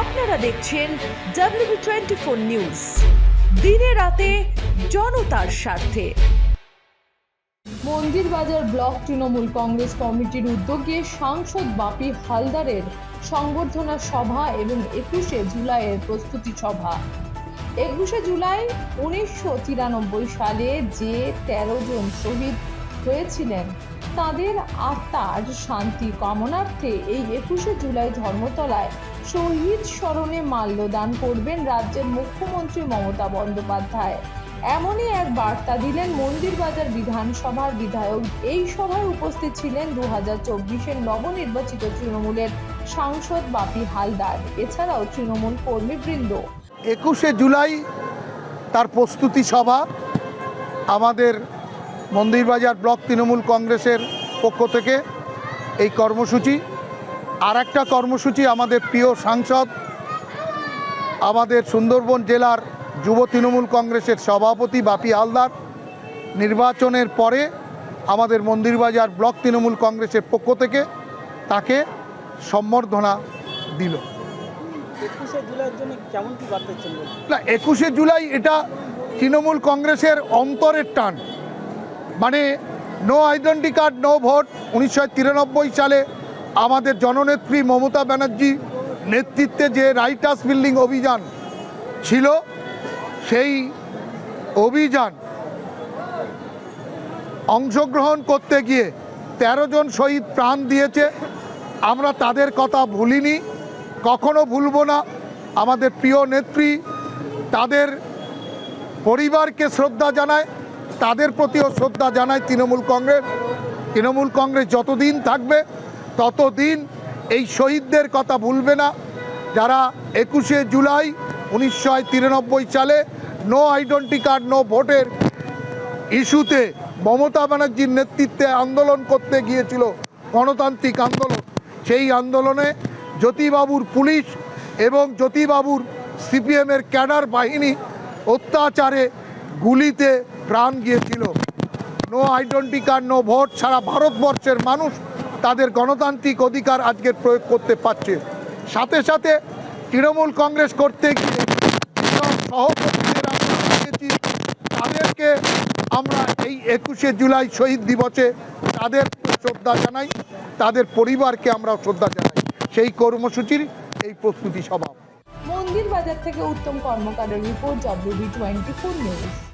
আপনারা দেখছেন W twenty four news দিনে রাতে জনতার স্বার্থে। মন্দিরবাজার ব্লক তৃণমূল কংগ্রেস কমিটির উদ্যোগে সাংসদ বাপি হালদারের সংবর্ধনা সভা এবং একুশে জুলাইয়ের প্রস্তুতি সভা। একুশে জুলাই উনিশশো তিরানব্বই সালে যে তেরো জন শহীদ হয়েছিলেন, তাদের আত্মার শান্তি কামনার্থে এই একুশে জুলাই ধর্মতলায় শহীদ স্মরণে মাল্যদান করবেন রাজ্যের মুখ্যমন্ত্রী মমতা বন্দ্যোপাধ্যায়। এমনই এক বার্তা দিলেন মন্দিরবাজার বিধানসভার বিধায়ক। এই সভায় উপস্থিত ছিলেন দু হাজার চব্বিশের নবনির্বাচিত তৃণমূলের সাংসদ বাপি হালদার। এছাড়াও তৃণমূল কর্মীবৃন্দ। একুশে জুলাই তার প্রস্তুতি সভা আমাদের মন্দিরবাজার ব্লক তৃণমূল কংগ্রেসের পক্ষ থেকে। এই কর্মসূচি আর একটা কর্মসূচি আমাদের প্রিয় সাংসদ আমাদের সুন্দরবন জেলার যুব তৃণমূল কংগ্রেসের সভাপতি বাপি হালদার। নির্বাচনের পরে আমাদের মন্দিরবাজার ব্লক তৃণমূল কংগ্রেসের পক্ষ থেকে তাকে সম্বর্ধনা দিল? না একুশে জুলাই এটা তৃণমূল কংগ্রেসের অন্তরের টান। মানে no identity card no vote উনিশশো তিরানব্বই সালে আমাদের জননেত্রী মমতা ব্যানার্জি নেতৃত্বে যে রাইটার্স বিল্ডিং অভিযান ছিল, সেই অভিযান অংশগ্রহণ করতে গিয়ে তেরো জন শহীদ প্রাণ দিয়েছে। আমরা তাদের কথা ভুলিনি, কখনো ভুলবো না। আমাদের প্রিয় নেত্রী তাদের পরিবারকে শ্রদ্ধা জানায়, তাদের প্রতিও শ্রদ্ধা জানায় তৃণমূল কংগ্রেস। তৃণমূল কংগ্রেস যতদিন থাকবে ততদিন এই শহীদদের কথা ভুলবে না। যারা একুশে জুলাই উনিশশো তিরানব্বই সালে নো আইডেন্টি কার্ড নো ভোটের ইস্যুতে মমতা ব্যানার্জির নেতৃত্বে আন্দোলন করতে গিয়েছিল গণতান্ত্রিক আন্দোলন। সেই আন্দোলনে জ্যোতিবাবুর পুলিশ এবং জ্যোতিবাবুর সিপিএমের ক্যাডার বাহিনী অত্যাচারে গুলিতে প্রাণ গিয়েছিল। No identity card no vote সারা ভারতবর্ষের মানুষ তাদের গণতান্ত্রিক অধিকার আজকের প্রয়োগ করতে পারছে। সাথে সাথে তৃণমূল কংগ্রেস করতে গিয়ে তাদেরকে আমরা এই একুশে জুলাই শহীদ দিবসে তাদের শ্রদ্ধা জানাই, তাদের পরিবারকে আমরা শ্রদ্ধা জানাই। সেই কর্মসূচির এই প্রস্তুতি সভা। মন্দির বাজার থেকে উত্তম কর্মকারের report WB twenty four news